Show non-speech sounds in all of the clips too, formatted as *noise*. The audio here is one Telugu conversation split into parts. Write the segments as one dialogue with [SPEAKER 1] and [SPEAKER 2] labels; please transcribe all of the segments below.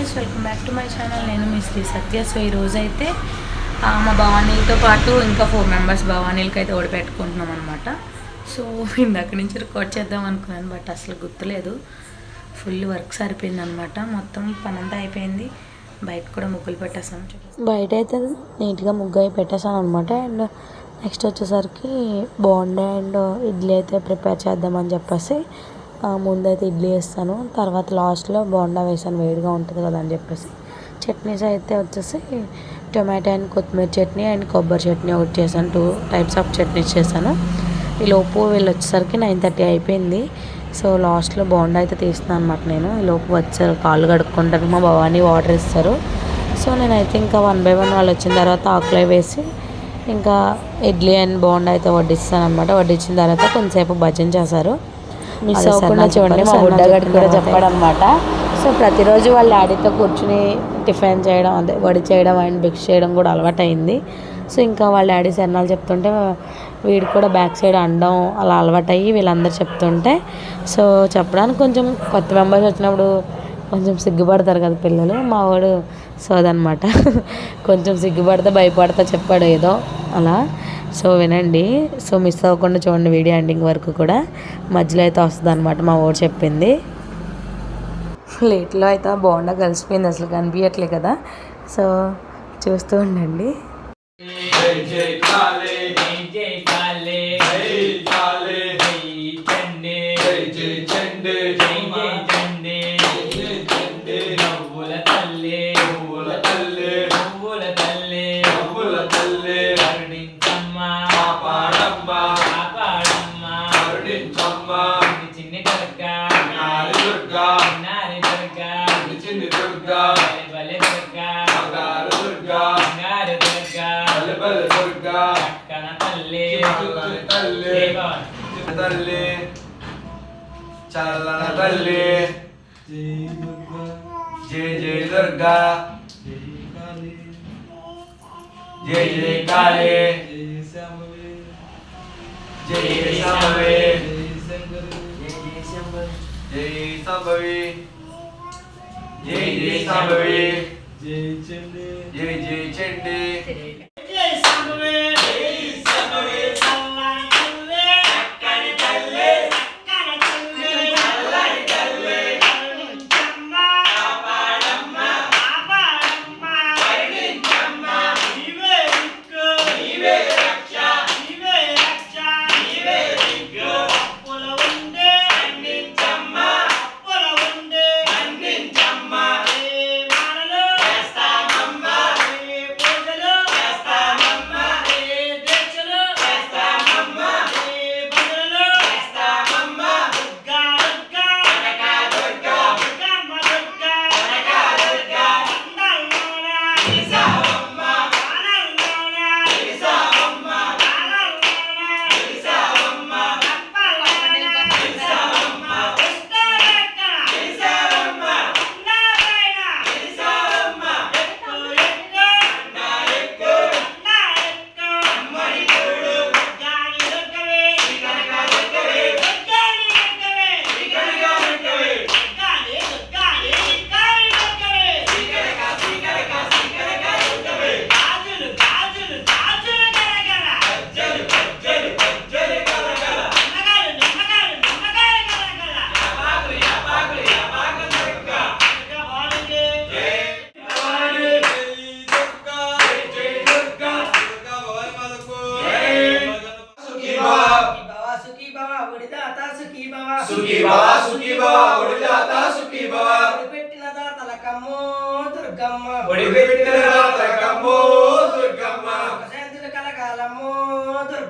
[SPEAKER 1] Guys welcome back to my channel నేను మీ శ్రీ సత్య. సో ఈరోజు అయితే మా భవానీలతో పాటు ఇంకా ఫోర్ మెంబర్స్ భవానీలకి అయితే ఓడిపెట్టుకుంటున్నాం అనమాట సో ఇందాక నుంచి రికార్డ్ చేద్దాం అనుకున్నాను బట్ అసలు గుర్తులేదు. ఫుల్ వర్క్ సరిపోయింది అనమాట మొత్తం పనంతా అయిపోయింది. బయట కూడా ముగ్గులు పెట్టేసాం బయట అయితే నీట్గా ముగ్గు అయి పెట్టేసాను అనమాట అండ్ నెక్స్ట్ వచ్చేసరికి బాండే అండ్ ఇడ్లీ అయితే ప్రిపేర్ చేద్దామని చెప్పేసి ముందైతే ఇడ్లీ వేస్తాను తర్వాత లాస్ట్లో బోండా వేసాను వేడిగా ఉంటుంది కదా అని చెప్పేసి. చట్నీస్ అయితే వచ్చేసి టొమాటో అండ్ కొత్తిమీర చట్నీ అండ్ కొబ్బరి చట్నీ ఒకటి చేశాను టూ టైప్స్ ఆఫ్ చట్నీస్ చేశాను. ఈ లోపు వీళ్ళు వచ్చేసరికి నైన్ థర్టీ అయిపోయింది సో లాస్ట్లో బోండా అయితే తీస్తున్నాను అనమాట నేను. ఈ లోపు వచ్చారు కాళ్ళు కడుక్కుంటారు మా భవానీ వాటర్ ఇస్తారు. సో నేనైతే ఇంకా వన్ బై వన్ వాళ్ళు వచ్చిన తర్వాత ఆకులే వేసి ఇంకా ఇడ్లీ అండ్ బోండా అయితే వడ్డిస్తాను అనమాట వడ్డించిన తర్వాత కొంతసేపు భజన చేశారు. మిస్ అవ్వకుండా చూడండి మా బుడ్డగాడు కూడా
[SPEAKER 2] చెప్పిన
[SPEAKER 1] చెప్పాడు అనమాట సో ప్రతిరోజు వాళ్ళ డాడీతో కూర్చుని టిఫిన్ చేయడం అదే వడి చేయడం అండ్ బిక్స్ చేయడం కూడా అలవాటు అయింది సో ఇంకా వాళ్ళ డాడీ సన్నాలు చెప్తుంటే వీడు కూడా బ్యాక్ సైడ్ అనడం అలా అలవాటు అయ్యి వీళ్ళందరూ చెప్తుంటే సో చెప్పడానికి కొంచెం కొత్త మెంబర్స్ వచ్చినప్పుడు కొంచెం సిగ్గుపడతారు కదా పిల్లలు. మా వాడు సోదనమాట. *laughs* కొంచెం సిగ్గుపడితే భయపడతా చెప్పాడు ఏదో అలా. సో వినండి సో మిస్ అవ్వకుండా చూడండి వీడియో ఎండింగ్ వరకు కూడా మధ్యలో అయితే వస్తుంది అనమాట మా ఊరు చెప్పింది ప్లేట్లో అయితే బోండా కలిసిపోయింది అసలు కనిపించట్లే కదా సో చూస్తూ ఉండండి
[SPEAKER 3] బలి బలి దుర్గా చక్కన తల్లి
[SPEAKER 4] చక్కని తల్లి.
[SPEAKER 3] జై భవాని.
[SPEAKER 4] తల్లి చల్లన తల్లి జై జై దుర్గా జై జై కాళే జై జై శాంభవి జై శాంభవి జై జై శాంభవి జై జై చండి
[SPEAKER 3] జై శాంభవి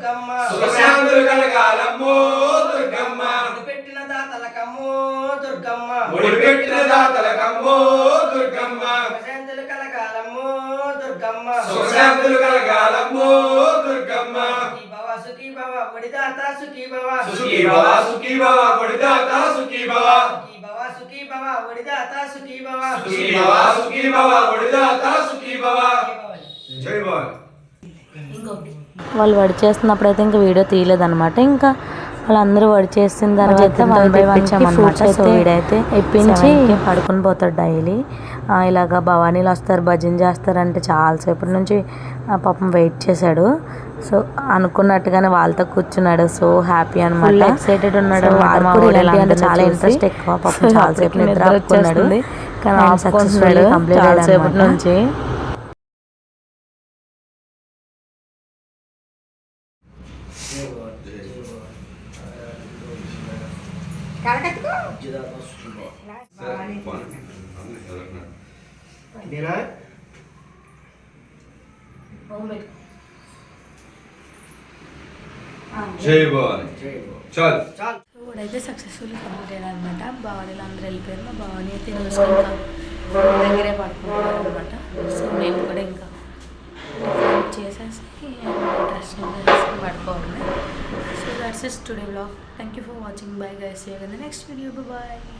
[SPEAKER 3] దుర్గమ్మ.
[SPEAKER 4] సుఖశాంతులు కలగాలమ్మో దుర్గమ్మ.
[SPEAKER 2] పెట్టిన
[SPEAKER 4] దాతలకమ్మో దుర్గమ్మ.
[SPEAKER 2] శాంతులు కలకాలమ్మో దుర్గమ్మ.
[SPEAKER 4] సుఖశాంతులు కలగాలమ్మో దుర్గమ్మ.
[SPEAKER 2] సుఖీ భవ సుఖీ భవ ఒడిదాత సుఖీ భవ.
[SPEAKER 4] సుఖీ భవ సుఖీ భవ ఒడిదాత సుఖీ భవ.
[SPEAKER 2] సుఖీ భవ ఒడిదాత సుఖీ భవ.
[SPEAKER 4] సుఖీ భవ సుఖీ భవ ఒడిదాత సుఖీ భవ. జై భవాని.
[SPEAKER 1] వాళ్ళు వడి చేస్తున్నప్పుడు అయితే ఇంకా వీడియో తీయలేదన్నమాట. ఇంకా
[SPEAKER 5] వాళ్ళందరూ వడి చేసిన తర్వాత వన్ బై వన్ ఫ్రూట్స్ అయితే వీడైతే ఇప్పించి పడుకొని పోతాడు డైలీ. ఇలాగ భవానీలు వస్తారు భజన చేస్తారంటే చాలాసేపటి నుంచి ఆ పాపం వెయిట్ చేశాడు. సో అనుకున్నట్టుగానే వాళ్ళతో కూర్చున్నాడు. సో హ్యాపీ అనమాట ఎక్సైటెడ్ ఉన్నాడు చాలా ఇంట్రెస్ట్ ఎక్కువ. పాపం *laughs* చాలాసేపు నిద్ర కానీ సక్సెస్ఫుల్ కంప్లీట్ చాలాసేపటి నుంచి.
[SPEAKER 4] జై భవాని. చల్.
[SPEAKER 5] ఇప్పుడైతే సక్సెస్ఫుల్ కంప్లీట్ అయ్యాడు అనమాట భవానీలు అందరూ వెళ్ళిపోయారు. మా భవానీ అయితే మా దగ్గరే పడుకుంటున్నారు అనమాట so this is today vlog thank you for watching. Bye guys. See you in the next video. Bye bye